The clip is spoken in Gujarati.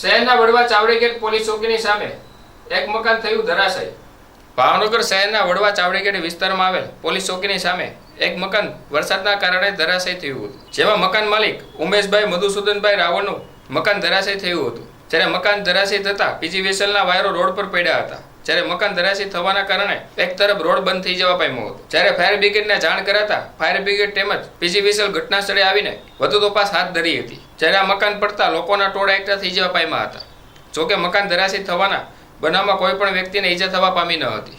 શહેરના વડવા ચાવડેગેટ પોલીસ ચોકીની સામે એક મકાન થયું ધરાશાય. ભાવનગર શહેરના વડવા ચાવડેગેટ વિસ્તારમાં આવેલ પોલીસ ચોકીની સામે એક મકાન વરસાદના કારણે ધરાશય થયું હતું. જેમાં મકાન માલિક ઉમેશભાઈ મધુસૂદનભાઈ રાવળનું મકાન ધરાશય થયું હતું. જ્યારે મકાન ધરાશય થતાં પીજી વેસલના વાયરો રોડ પર પડ્યા હતા. જ્યારે મકાન ધરાશી થવાના કારણે એક તરફ રોડ બંધ થઈ જવા પામ્યો હતો. જ્યારે ફાયર બ્રિગેડને જાણ કરાતા ફાયર બ્રિગેડ તેમજ પીજીવીએસએલ ઘટના સ્થળે આવીને વધુ તપાસ હાથ ધરી હતી. જ્યારે આ મકાન પડતા લોકોના ટોળા એકઠા થઈ જવા પામ્યા હતા. જોકે મકાન ધરાશી થવાના બનાવમાં કોઈ પણ વ્યક્તિને ઈજા થવા પામી ન હતી.